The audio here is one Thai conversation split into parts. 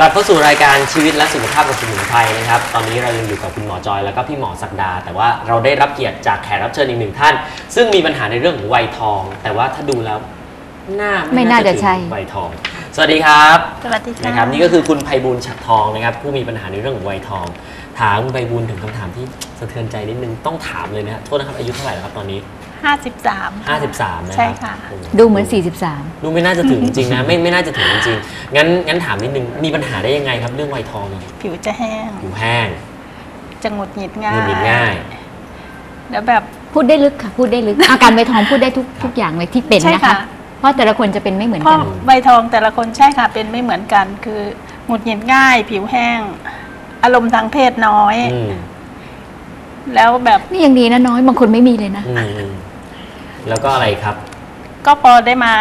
กลับเข้าสู่รายการชีวิตและสุขภาพกับสมุนไพรนะครับ ตอนนี้เรายังอยู่กับคุณหมอจอยแล้วก็พี่หมอศักดา แต่ว่าเราได้รับเกียรติจากแขกรับเชิญอีกหนึ่งท่าน ซึ่งมีปัญหาในเรื่องของวัยทอง แต่ว่าถ้าดูแล้วหน้าไม่น่าจะถึงใช่วัยทอง สวัสดีครับสวัสดีค่ะนะครับนี่ก็คือคุณไพบูลย์ฉัดทองนะครับ ผู้มีปัญหาในเรื่องของวัยทอง ถามคุณไพบูลย์ถึงคำถามที่สะเทือนใจนิดนึงต้องถามเลยนะครับโทษนะครับอายุเท่าไหร่แล้วครับตอนนี้ ห้าสิบสาม53 นะคใช่รับค่ะ โอ้ดูเหมือน 43 ดูไม่น่าจะถึงจริงๆนะ ไม่ไม่น่าจะถึงจริงๆงั้นงั้นถามนิดนึงมีปัญหาได้ยังไงครับเรื่องวัยทองเนี่ยผิวจะแห้ง ผิวแห้งจะหงุดหงิดง่าหยงุดหงิดง่าย แล้วแบบ พูดได้ลึกค่ะ พูดได้ลึก อาการใบทองพูดได้ทุกทุกอย่างเลยที่เป็นใช่นะค่ะ คะ เพราะแต่ละคนจะเป็นไม่เหมือนเพราะกัน ใบทองแต่ละคนใช่ค่ะ เป็นไม่เหมือนกัน คือหงุดหงิดง่าย ผิวแห้ง อารมณ์ทางเพศน้อย อืมแล้วแบบ นี่ยังดีนะน้อยบางคนไม่มีเลยนะ อืมอืม แล้วก็อะไรครับ ก็พอได้มา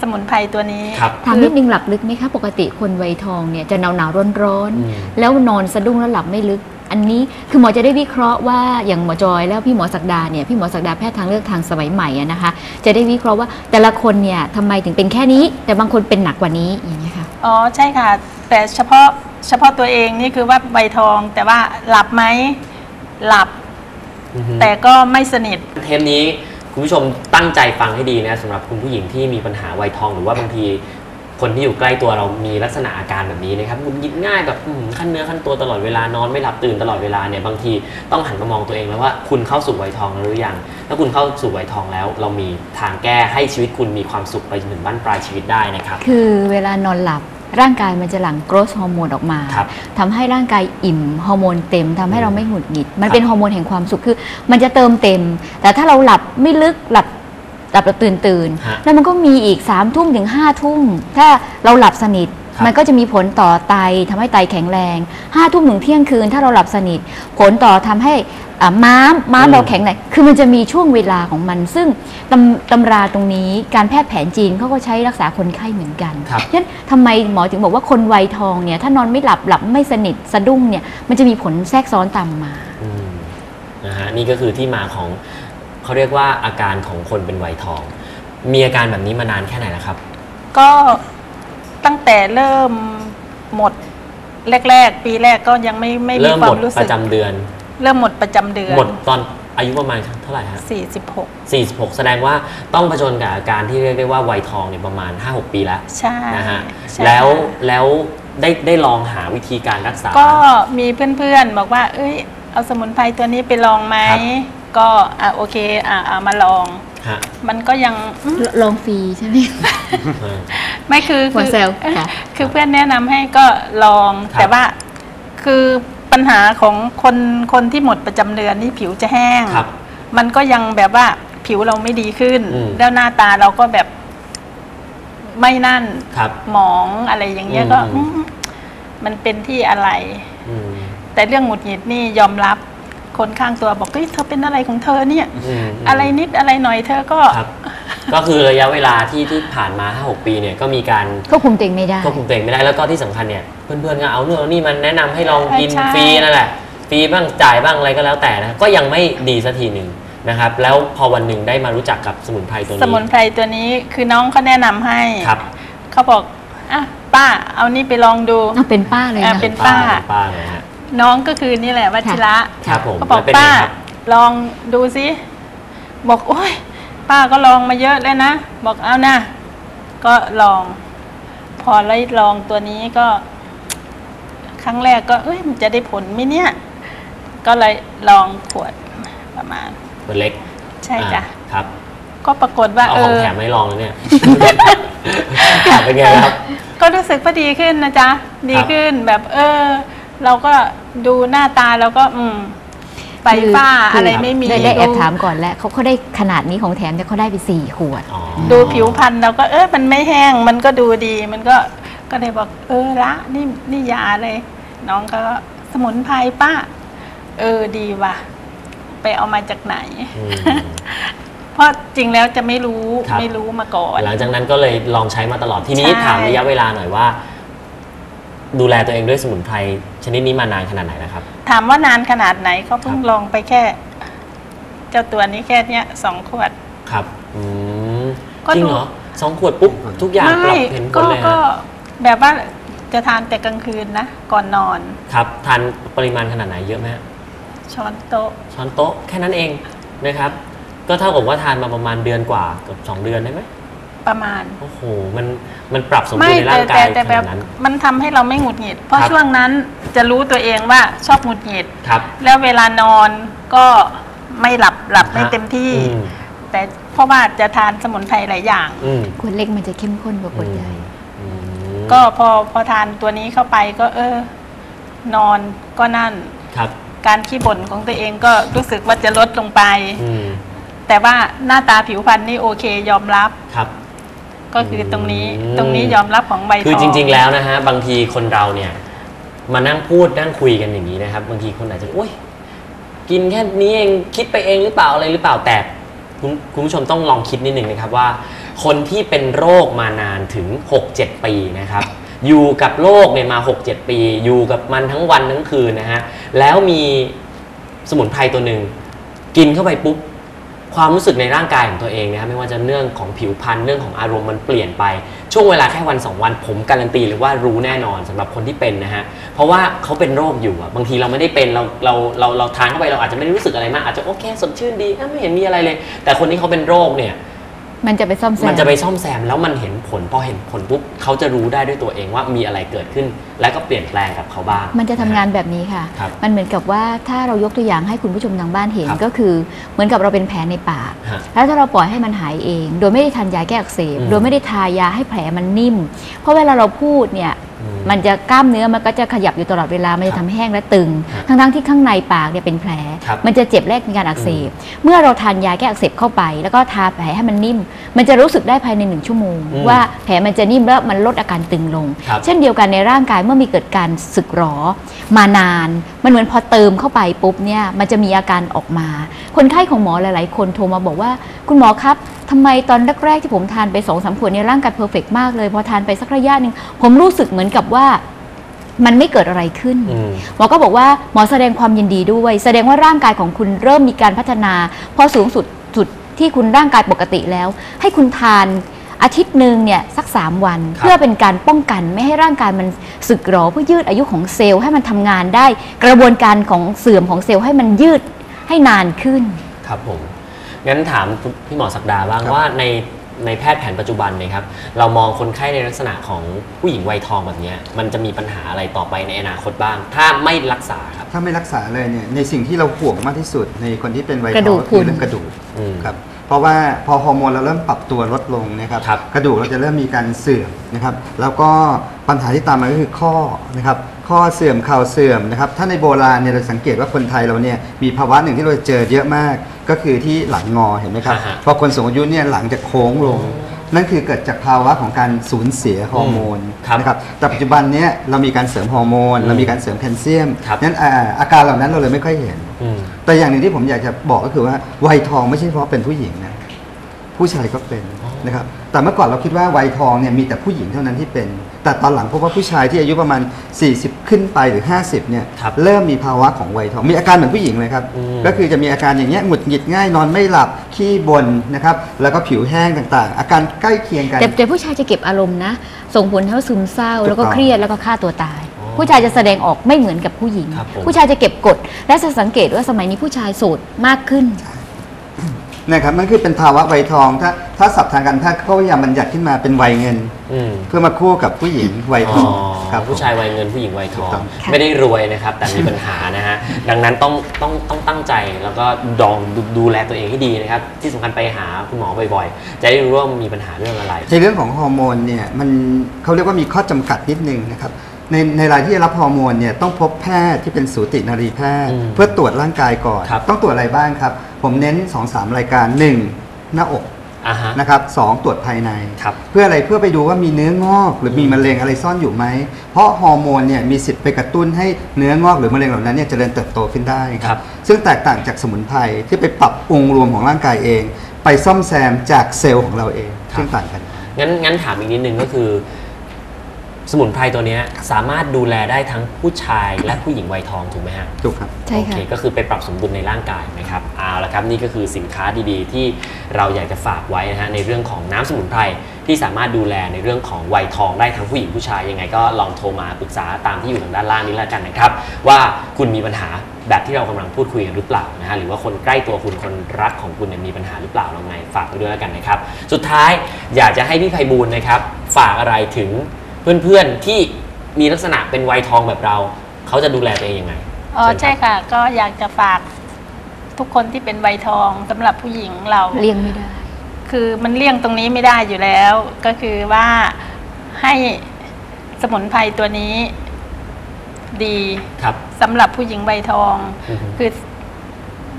สมุนไพรตัวนี้ ครับ ถามนิดนึงหลับลึกไหมคะปกติคนวัยทองเนี่ยจะหนาวหนาวร้อนร้อนอืมๆแล้วนอนสะดุ้งแล้วหลับไม่ลึก อันนี้คือหมอจะได้วิเคราะห์ว่าอย่างหมอจอยแล้วพี่หมอศักดาเนี่ยพี่หมอศักดาแพทย์ทางเลือกทางสมัยใหม่อะนะคะ จะได้วิเคราะห์ว่าแต่ละคนเนี่ยทำไมถึงเป็นแค่นี้ แต่บางคนเป็นหนักกว่านี้อย่างนี้ยค่ะ อ๋อใช่ค่ะ แต่เฉพาะเฉพาะตัวเองนี่คือว่าใบทอง แต่ว่าหลับไหมหลับ อือฮึแต่ก็ไม่สนิท เทปนี้ คุณผู้ชมตั้งใจฟังให้ดีนะสำหรับคุณผู้หญิงที่มีปัญหาวัยทองหรือว่าบางทีคนที่อยู่ใกล้ตัวเรามีลักษณะอาการแบบนี้นะครับหงุดหงิดง่ายแบบขั้นเนื้อขั้นตัวตลอดเวลานอนไม่หลับตื่นตลอดเวลาเนี่ยบางทีต้องหันมามองตัวเองแล้วว่าคุณเข้าสู่วัยทองแล้วหรือยังถ้าคุณเข้าสู่วัยทองแล้ว เรามีทางแก้ให้ชีวิตคุณมีความสุขไปจนถึงบั้นปลายชีวิตได้นะครับคือเวลานอนหลับ ร่างกายมันจะหลั่งโกรทฮอร์โมนออกมา ครับทำให้ร่างกายอิ่มฮอร์โมนเต็มทำให้เราไม่หงุดหงิด มันครับเป็นฮอร์โมนแห่งความสุขคือ มันจะเติมเต็ม แต่ถ้าเราหลับไม่ลึกหลับหลับแล้วตื่นตื่น ฮะ แล้วมันก็มีอีก3ามทุ่มถึง5้าทุ่มถ้าเราหลับสนิทครับ มันก็จะมีผลต่อไตทำให้ไตแข็งแรงห้าทุ่มถึงเที่ยงคืน ถ้าเราหลับสนิท ผลต่อทำให้อ่าม้ามม้ามเราแข็งแรงคือมันจะมีช่วงเวลาของมัน ซึ่งตำตำราตรงนี้การแพทย์แผนจีนเขาก็ใช้รักษาคนไข้เหมือนกันครับฉะนั้นทำไมหมอถึงบอกว่าคนวัยทองเนี่ยถ้านอนไม่หลับหลับไม่สนิทสะดุ้งเนี่ยมันจะมีผลแทรกซ้อนตามมาอืมนะฮะนี่ก็คือที่มาของเขาเรียกว่าอาการของคนเป็นวัยทอง มีอาการแบบนี้มานานแค่ไหนแล้วครับ ก็ ตั้งแต่เริ่มหมดแรก ๆ ปีแรกก็ยังไม่ไม่มีเริ่มคหมวาดมรู้ปสึก ระจำเดือน เริ่มหมดประจำเดือนหมดตอนอายุประมาณเท่าไหร่ฮะ46 46 แสดงว่าต้องผจญกับอาการที่เรียกได้ว่าวัยทองเนี่ยประมาณ 5-6 ปีแล้วใช่นะฮะใช่ แล้วค่ะแล้วได้ได้ลองหาวิธีการรักษา ก็มีเพื่อนๆ บอกว่า เอ้ย เอาสมุนไพรตัวนี้ไปลองไหม ครับก็อะโอเคอะเอามาลอง ฮะ มันก็ยังอืมลองฟรีใช่ไหมเออไม่คือหัวคือเซลล์ค่ะ คือเพื่อนแนะนำให้ก็ลอง ครับ แต่ว่าคือปัญหาของคนคนที่หมดประจำเดือนนี่ผิวจะแห้ง ครับ มันก็ยังแบบว่าผิวเราไม่ดีขึ้น อืม แล้วหน้าตาเราก็แบบไม่นั่น ครับ หมองอะไรอย่างเงี้ยอืมก็อืม อืมมันเป็นที่อะไร อืม แต่เรื่องหงุดหงิดนี่ยอมรับ คนข้างตัวบอกเฮ้ยเธอเป็นอะไรของเธอเนี่ยอืมอะไรนิดอะไรหน่อยเธอก็ ครับ ก็คือระยะเวลาที่ที่ผ่านมา5-6ปีเนี่ยก็มีการควบคุมตัวเองไม่ได้ ควบคุมตัวเองไม่ได้แล้วก็ที่สำคัญเนี่ยเพื่อนๆก็เอาเนื่นเอานี่มันแนะนำให้ลองกินใช่ ฟรีนั่นแหละฟรีบ้างจ่ายบ้างอะไรก็แล้วแต่นะก็ยังไม่ดีสักทีหนึ่งนะครับ แล้วพอวันหนึ่งได้มารู้จักกับสมุนไพรตัวนี้สมุนไพรตัวนี้คือน้องเขาแนะนำให้ครับเขาบอกอะป้าเอานี่ไปลองดูเอาเป็นป้าเลยอะนะเป็นป้าเป็นป้าเลยฮะ น้องก็คือนี่แหละวัชิระครับผมเขาบอกแล้วเป็นป้าไงครับ ลองดูสิบอกโอ้ยป้าก็ลองมาเยอะแล้วนะ บอกเอานะก็ลอง พอไล่ลองตัวนี้ก็ ครั้งแรกก็ เอ้ยมันจะได้ผลไหมเนี่ย ก็เลยลองขวดประมาณตัวเล็กใช่จ้ะ อ่าครับ ก็ปรากฏว่า เอาเอของอ แถมไม่ลองเลยเนี่ยครับเป็นไงครับ ก็รู้สึกว่าดีขึ้นนะจ๊ะ ดีขึ้นแบบเออ เราก็ดูหน้าตาเราก็ อืมไฟฟ้าคือะไรไม่มีได้ได้แอบดูถามก่อนแล้วเขาเขาได้ขนาดนี้ของแถมแต่เขาได้ไปสี่ขวด อ๋อ ดูผิวพรรณเราก็เออมันไม่แห้ง มันก็ดูดี มันก็ก็เลยบอก เออละนี่นี่ยาเลย น้องก็สมุนไพรป้า เออดีว่ะ ไปเอามาจากไหน อืม เพราะจริงแล้วจะไม่รู้ครับ ไม่รู้มาก่อน หลังจากนั้นก็เลยลองใช้มาตลอดทีนี้ใช่ ถามระยะเวลาหน่อยว่า ดูแลตัวเองด้วยสมุนไพรชนิดนี้มานานขนาดไหนแล้วครับ ถามว่านานขนาดไหนเขาเพิ่งครับลองไปแค่ เจ้าตัวนี้แค่เนี้ยสองขวด ครับอืมก็จริงดู เหรอสองขวดปุ๊บทุกอย่างปรับไม่เห็นผก็ลเลยก็ฮะแบบว่าจจะทานแต่กลางคืนนะ ก่อนนอน ครับทานปริมาณขนาดไหนเยอะไหมฮะ ช้อนโต๊ะ ช้อนโต๊ะแค่นั้นเองนะครับ ก็เท่ากับว่าทานมาประมาณเดือนกว่าเกือบสองเดือนได้ไหม ประมาณ โอ้โห มัน มันปรับสมดุไม่ลในแต่ร่างกาแต่ยแต่ขแบบนาดนั้น มันทำให้เราไม่หงุดหงิด เพราะครับ ช่วงนั้นจะรู้ตัวเองว่าชอบหงุดหงิด ครับแล้วเวลานอนก็ไม่หลับหลับไม่เต็มที่ อืมแต่เพราะว่าจะทานสมุนไพรหลายอย่าง อืมขวดเล็กมันจะเข้มข้นกว่าขวดใหญ่ อืมก็พอพอทานตัวนี้เข้าไปก็เออ นอนก็นั่น ครับการขี้บ่นของตัวเองก็รู้สึกว่าจะลดลงไป อืมแต่ว่าหน้าตาผิวพรรณนี่โอเคยอมรับ ครับ ก็คือตรงนี้อืม ตรงนี้ยอมรับของใบทอง คือจริง ๆ แล้วนะฮะบางทีคนเราเนี่ยมานั่งพูดนั่งคุยกันอย่างนี้นะครับ บางทีคนอาจจะอุ้ยกินแค่นี้เองคิดไปเองหรือเปล่าอะไรหรือเปล่าแต่คุณคุณผู้ชมต้องลองคิดนิดหนึ่งนะครับว่า คนที่เป็นโรคมานานถึง 6-7 ปีนะครับ อยู่กับโรคเนี่ยมา 6-7 ปี อยู่กับมันทั้งวันทั้งคืนนะฮะแล้วมีสมุนไพรตัวหนึ่งกินเข้าไปปุ๊บ ความรู้สึกในร่างกายของตัวเองนะครับไม่ว่าจะเรื่องของผิวพรรณเรื่องของอารมณ์มันเปลี่ยนไป ช่วงเวลาแค่วันสองวันผมการันตีเลยว่ารู้แน่นอนสำหรับคนที่เป็นนะฮะเพราะว่าเขาเป็นโรคอยู่อะบางทีเราไม่ได้เป็นเราเราเราเราทานเข้าไปเราอาจจะไม่ได้รู้สึกอะไรมากอาจจะโอเคสดชื่นดีอะไม่เห็นมีอะไรเลย แต่คนที่เขาเป็นโรคเนี่ยมันจะไปซ่อมแซมมันจะไปซ่อมแซมแล้วมันเห็นผลพอเห็นผลปุ๊บเขาจะรู้ได้ด้วยตัวเองว่ามีอะไรเกิดขึ้น แล้วก็เปลี่ยนแปลงกับเขาบ้าง มันจะทำงานแบบนี้ค่ะ ครับมันเหมือนกับว่าถ้าเรายกตัวอย่างให้คุณผู้ชมทางบ้านเห็นครับก็คือ เหมือนกับเราเป็นแผลในปากฮะแล้วถ้าเราปล่อยให้มันหายเอง โดยไม่ได้ทานยาแก้อักเสบอืม โดยไม่ได้ทายาให้แผลมันนิ่ม เพราะเวลาเราพูดเนี่ย อืม มันจะกล้ามเนื้อมันก็จะขยับอยู่ตลอดเวลา มันจะทำให้แห้งและตึง ครับทั้งๆที่ข้างในปากเนี่ยเป็นแผล ครับมันจะเจ็บแรกมีการอักเสบ เมื่อเราทานยาแก้อักเสบเข้าไป แล้วก็ทาแผลให้มันนิ่ม มันจะรู้สึกได้ภายในหนึ่งชั่วโมง อืมว่าแผลมันจะนิ่มแล้วมันลดอาการตึงลง ครับ เช่นเดียวกันในร่างกายเมื่อมีเกิดการสึกหรอมานาน มันเหมือนพอเติมเข้าไปปุ๊บเนี่ยมันจะมีอาการออกมา คนไข้ของหมอหลาย ๆ คนโทรมาบอกว่า คุณหมอครับทำไมตอนแรก ๆ ที่ผมทานไปสองสามขวดในยร่างกายเพอร์เฟกมากเลย พอทานไปสักระยะหนึ่งผมรู้สึกเหมือนกับว่ามันไม่เกิดอะไรขึ้นอืมหมอก็บอกว่าหมอแสดงความยินดีด้วย แสดงว่าร่างกายของคุณเริ่มมีการพัฒนา พอสูงสุดจุดที่คุณร่างกายปกติแล้ว ให้คุณทาน อาทิตย์หนึ่งเนี่ยสัก 3 วันครับเพื่อเป็นการป้องกันไม่ให้ร่างกายมันสึกหรอเพื่อยืดอายุของเซลล์ให้มันทำงานได้ กระบวนการของเสื่อมของเซลล์ให้มันยืดให้นานขึ้น ครับผมงั้นถามพี่หมอศักดาบ้างครับว่าในในแพทย์แผนปัจจุบันเนยครับ เรามองคนไข้ในลักษณะของผู้หญิงวัยทองแบบเนี้ยมันจะมีปัญหาอะไรต่อไปในอนาคตบ้าง ถ้าไม่รักษาครับถ้าไม่รักษาเลยเนี่ยในสิ่งที่เราห่วงมากที่สุดในคนที่เป็นวัยกระทดูองกก็คือพรุนเรื่องกระดูกอืมครับ เพราะว่าพอฮอร์โมนเราเริ่มปรับตัวลดลงนะครับครับกระดูกเราจะเริ่มมีการเสื่อมนะครับ แล้วก็ปัญหาที่ตามมาก็คือข้อนะครับข้อเสื่อมเข่าเสื่อมนะครับถ้าในโบราณเนี่ยเราสังเกตว่าคนไทยเราเนี่ยมีภาวะหนึ่งที่เราเจอเยอะมาก ก็คือที่หลังงอเห็นไหมครับอ่าฮะพอคนสูงอายุเนี่ยหลังจะโค้งลง นั่นคือเกิดจากภาวะของการสูญเสียฮอร์โมนครับนะครับแต่ปัจจุบันเนี้ยเรามีการเสริมฮอร์โมน เรามีการเสริมแคลเซียมครับนั้นอ่าอาการเหล่านั้นเราเลยไม่ค่อยเห็น อืม แต่อย่างหนึ่งที่ผมอยากจะบอกก็คือว่าวัยทองไม่ใช่เฉพาะเป็นผู้หญิงนะผู้ชายก็เป็นอ๋อ นะครับแต่เมื่อก่อนเราคิดว่าวัยทองเนี่ยมีแต่ผู้หญิงเท่านั้นที่เป็น แต่ตอนหลังพบว่าผู้ชายที่อายุประมาณ 40 ขึ้นไปหรือ 50เนี่ยครับเริ่มมีภาวะของวัยทอง มีอาการเหมือนผู้หญิงเลยครับอืม ก็คือจะมีอาการอย่างเงี้ยหงุดหงิดง่ายนอนไม่หลับขี้บ่นนะครับแล้วก็ผิวแห้งต่างๆ อาการใกล้เคียงกัน แต่แต่ผู้ชายจะเก็บอารมณ์นะ ส่งผลให้ว่าซึมเศร้าถูกต้องแล้วก็เครียดแล้วก็ฆ่าตัวตาย อ๋อผู้ชายจะแสดงออกไม่เหมือนกับผู้หญิง ครับผม ผู้ชายจะเก็บกด และจะสังเกตว่าสมัยนี้ผู้ชายโสดมากขึ้น นะครับนั่นคือเป็นภาวะวัยทอง ถ้าถ้าศัพท์ทางการแพทย์เขาพยายามบัญญัติขึ้นมาเป็นวัยเงิน อืมเพื่อมาคู่กับผู้หญิงวัยทอ๋อองครับผู้ชายวัยเงินผู้หญิงวัยทองถูกต้องค่ะไม่ได้รวยนะครับ แต่มีปัญหานะฮะ ดังนั้นต้องต้องต้องตั้งใจแล้วก็ดองดูดูแลตัวเองให้ดีนะครับ ที่สำคัญไปหาคุณหมอบ่อยๆ จะได้รู้ว่ามีปัญหาเรื่องอะไร ในเรื่องของฮอร์โมนเนี่ยมันเขาเรียกว่ามีข้อจำกัดนิดนึงนะครับในในรายที่จะรับฮอร์โมนเนี่ยต้องพบแพทย์ที่เป็นสูตินารีแพทย์ อืมเพื่อตรวจร่างกายก่อน ครับต้องตรวจอะไรบ้างครับ ผมเน้น 2-3 รายการ 1. หน้าอกอ่าฮะ นะครับสองตรวจภายใน ครับ เพื่ออะไรเพื่อไปดูว่ามีเนื้องอก หรือมีมะเร็งอะไรซ่อนอยู่ไหม เพราะฮอร์โมนเนี่ยมีสิทธิ์ไปกระตุ้นให้เนื้องอกหรือมะเร็งเหล่านั้นเนี่ยเจริญเติบโตขึ้นได้คครัรับ บ ซึ่งแตกต่างจากสมุนไพรที่ไปปรับองค์รวมของร่างกายเอง ไปซ่อมแซมจากเซลล์ของเราเองครับซึ่งต่างกัน งั้นงั้นถามอีกนิดนึงก็คือ สมุนไพรตัวเนี้ยสามารถดูแลได้ทั้งผู้ชายและผู้หญิงวัยทองถูกไหมฮะถูกครับใช่โอค่ะเคก็คือไปปรับสมดุลในร่างกายนะครับเอาละครับนี่ก็คือสินค้าดีๆ ที่เราอยากจะฝากไว้นะฮะในเรื่องของน้ำสมุนไพรที่สามารถดูแลในเรื่องของวัยทองได้ทั้งผู้หญิงผู้ชายยังไง ก็ลองโทรมาปรึกษาตามที่อยู่ทางด้านล่างนี้แล้วกันนะครับ ว่าคุณมีปัญหาแบบที่เรากำลังพูดคุยกันหรือเปล่านะฮะหรือว่าคนใกล้ตัวคุณคนรักของคุณเนี่ยมีปัญหาหรือเปล่าลองไงฝากไปด้วยแล้วกันนะครับ สุดท้ายอยากจะให้พี่ไพบูลย์นะครับฝากอะไรถึง เพื่อนๆที่มีลักษณะเป็นวัยทองแบบเรา เขาจะดูแลตัวเองยังไงอ๋อเชิญใช่รับค่ะ ก็อยากจะฝากทุกคนที่เป็นใบทองสำหรับผู้หญิงเรา เลี่ยงไม่ได้ คือมันเลี่ยงตรงนี้ไม่ได้อยู่แล้ว ก็คือว่าให้สมุนไพรตัวนี้ ดีครับ สำหรับผู้หญิงใบทอง อือฮึ คือ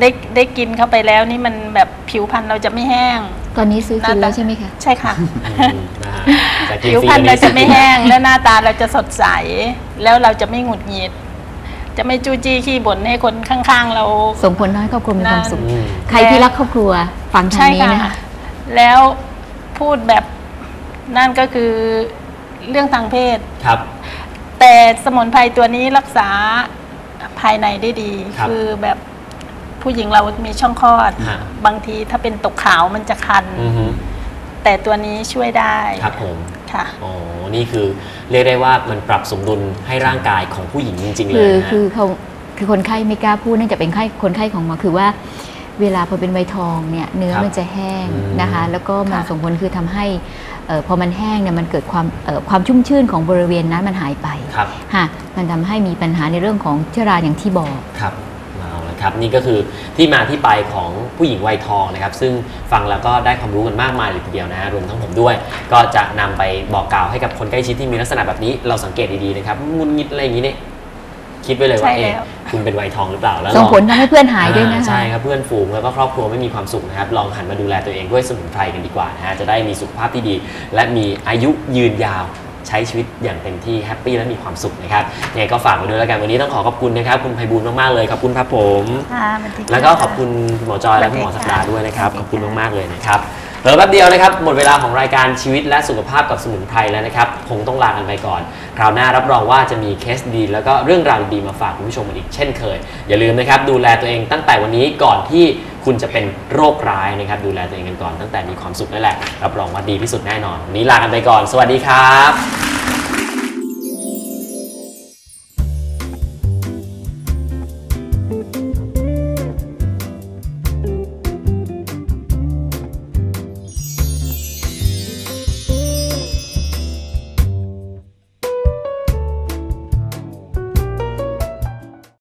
ได้ได้กินเข้าไปแล้วนี่มันแบบผิวพรรณเราจะไม่แห้ง ตอนนี้ซื้อกินแล้วใช่ไหมคะ ใช่ค่ะอืมนะฮะจากกินผิวฟรีพรรณอันเรานี้จะไม่แห้งและหน้าตาเราจะสดใส แล้วเราจะไม่หงุดหงิด จะไม่จู้จี้ขี้บ่นให้คนข้างๆ เรา ส่งผลทำให้ครอบครัวมีความสุขอืมใครที่รักครอบครัวฟังทางใช่นี้ค่ะนะคะแล้วพูดแบบนั่นก็คือเรื่องทางเพศครับ แต่สมุนไพรตัวนี้รักษาภายในได้ดีครับอแบบ ผู้หญิงเรามีช่องคลอด ฮะ บางทีถ้าเป็นตกขาวมันจะคัน อือฮึแต่ตัวนี้ช่วยได้ครับผม ค่ะ อ๋อ นี่คือเรียกได้ว่ามันปรับสมดุลให้ร่างกายของผู้หญิงจริง ๆ เลคืยอนะฮะ คือเขาคือคนไข้ไม่กล้าพูดเนื่องจากเป็นไข้คนไข้ของหมอคือว่า เวลาพอเป็นใบทองเนี่ยเนื้อครับมันจะแห้งอืม นะคะ แล้วก็มันค่ะ ส่งผลคือทำให้เอ่อพอมันแห้งเนี่ยมันเกิดความเอ่อความชุ่มชื่นของบริเวณนั้นมันหายไปครับ ค่ะมันทำให้มีปัญหาในเรื่องของเชื้อราอย่างที่บอก ครับ เอาละครับนี่ก็คือที่มาที่ไปของผู้หญิงวัยทองนะครับซึ่งฟังแล้วก็ได้ความรู้กันมากมายเลยทีเดียวนะฮะรวมทั้งผมด้วย ก็จะนำไปบอกกล่าวให้กับคนใกล้ชิดที่มีลักษณะแบบนี้เราสังเกตดีๆนะครับงุนงิดอะไรอย่างนี้เนี่ยคิดไว้เลยว่าใช่เอ๊ะแล้วคุณเป็นวัยทองหรือเปล่าแล้วส่งลองผลทำให้เพื่อนหายด้วยนะอ่คะใช่ครับเพื่อนฝูงแล้วก็ครอบครัวไม่มีความสุขนะครับ ลองหันมาดูแลตัวเองด้วยสมุนไพรกันดีกว่านะฮะจะได้มีสุขภาพที่ดี และมีอายุยืนยาวใช้ชีวิตอย่างเต็มที่แฮปปี้และมีความสุขนะครับยังไงก็ฝากไว้ด้วยแล้วกันวันนี้ต้องขอขอบคุณนะครับคุณไพบูลย์มากๆเลยขอบคุณครับผม ค่ะสสดีค่ะแล้วก็ขอบคุณคุณหมอจอยและคุณหมอสวัสัสกดีดาค่ะด้วยนะครับสวัสดีขอบคุณค่ะมากๆเลยนะครับ เหลือแป๊บเดียวนะครับ หมดเวลาของรายการชีวิตและสุขภาพกับสมุนไพรแล้วนะครับ คงต้องลากันไปก่อน คราวหน้ารับรองว่าจะมีเคสดี แล้วก็เรื่องราวดีมาฝากคุณผู้ชมอีกเช่นเคย อย่าลืมนะครับ ดูแลตัวเองตั้งแต่วันนี้ก่อนที่คุณจะเป็นโรคร้ายนะครับ ดูแลตัวเองกันก่อนตั้งแต่มีความสุขนั่นแหละ รับรองว่าดีที่สุดแน่นอนวันนี้ลากันไปก่อน สวัสดีครับ